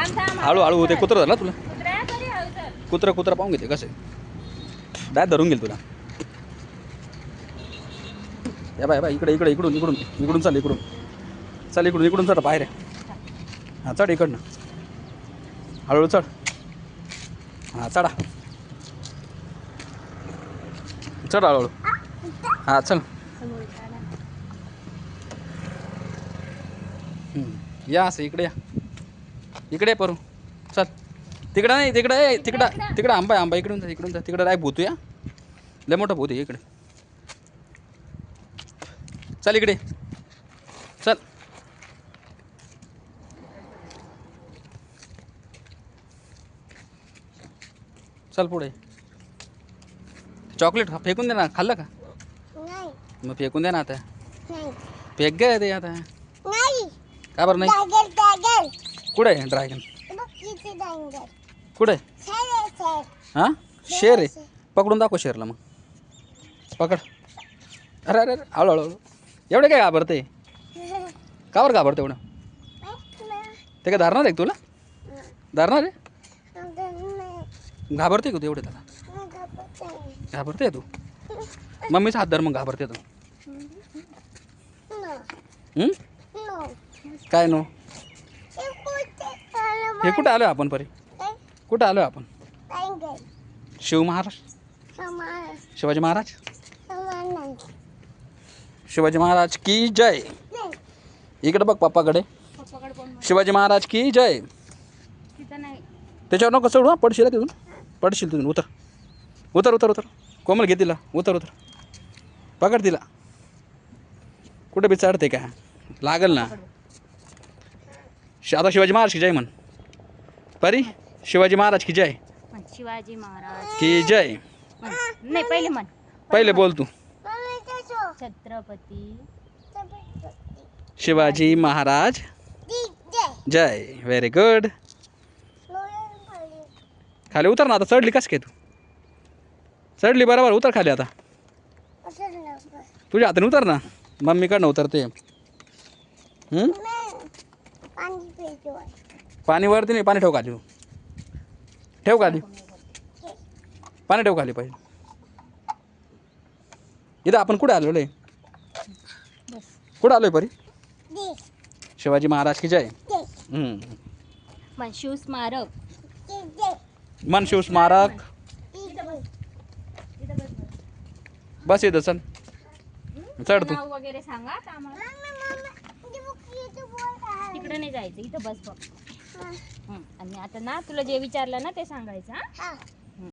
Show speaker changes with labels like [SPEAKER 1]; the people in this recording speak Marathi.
[SPEAKER 1] हळू हळू होते कुत्र झाला तुला? कुत्र कुत्र पाहून घेते कसे? दात धरून घेईल तुला. या बाय बाय इकडे इकडे इकडून इकडून इकडून चाल इकडून. चल इकडून इकडून चढ बाहेर. हां चढ इकडनं. हळूहळू चढ. हां चढा. चढ हळूहळू. हां चल. या असं इकडे या. इकडे परू. चल. तिकडं नाही तिकडं आहे तिकडं तिकडं. आंबा आंबा इकडून जा इकडून जा. तिकडं राय भूतू या लय मोठं भूत आहे इकडे. चल इकडे. चल. चल पुढे. चॉकलेट फेकून दे ना. खाल्लं का?
[SPEAKER 2] नाही.
[SPEAKER 1] मग फेकून दे ना आता.
[SPEAKER 2] नाही.
[SPEAKER 1] फेक गे ते आता.
[SPEAKER 2] नाही.
[SPEAKER 1] का बरं नाही? कुठे आहे ड्रॅगन कुठे? हां? शेर आहे. पकडून दाखव शेरला मग. पकड. अरे अरे अरे हळू हळू एवढे काय घाबरते? का बरं घाबरते एवढं? ते काय धरणार आहे का तुला? धरणार आहे? घाबरते का तू एवढे त्याला? घाबरते तू? मम्मीचा हात धर मग घाबरते तू? काय नो? हे कुठं आलो आपण परी? कुठं आलो आपण? शिव महाराज? शिवाजी महाराज? शिवाजी महाराज की जय? इकडे बघ पप्पाकडे. शिवाजी महाराज की जय? त्याच्यावर नको चढू पडशील तिथून. पडशील तिथून. उतर. उतर उतर उतर. कोमल घे तिला. उतर उतर. पकड तिला. कुठे बी चढते का लागल ना. आता शिवाजी महाराज की जय म्हण. परी? शिवाजी महाराज की जय?
[SPEAKER 3] म्हण शिवाजी महाराज.
[SPEAKER 1] की जय?
[SPEAKER 3] म्हण. नाही पहिले म्हण.
[SPEAKER 1] पहिले बोल तू.
[SPEAKER 3] छत्रपती.
[SPEAKER 1] शिवाजी महाराज. जय. व्हेरी गुड खाली उतर ना आता. चढली कस काय तू? चढली बरोबर. उतर खाली आता. तुझ्या हाताने उतर ना. मम्मीकडनं उतरते. हं? पाणी वरती नाही पाणी ठेव खाली. ठेव खाली. पाणी ठेव खाली पाहिजे. इथं आपण कुठे आलेलो आहे
[SPEAKER 3] बस
[SPEAKER 1] कुठं आलोय परी? शिवाजी महाराज की जय. हं.
[SPEAKER 3] म्हण शिव स्मारक.
[SPEAKER 1] मन शिव स्मारक. बस इथं चल. चढ तू.
[SPEAKER 3] वगैरे सांगा तिकडे नाही जायचं इथं बस बघ. आणि आता ना तुला जे विचारलं ना ते सांगायचं
[SPEAKER 2] हा.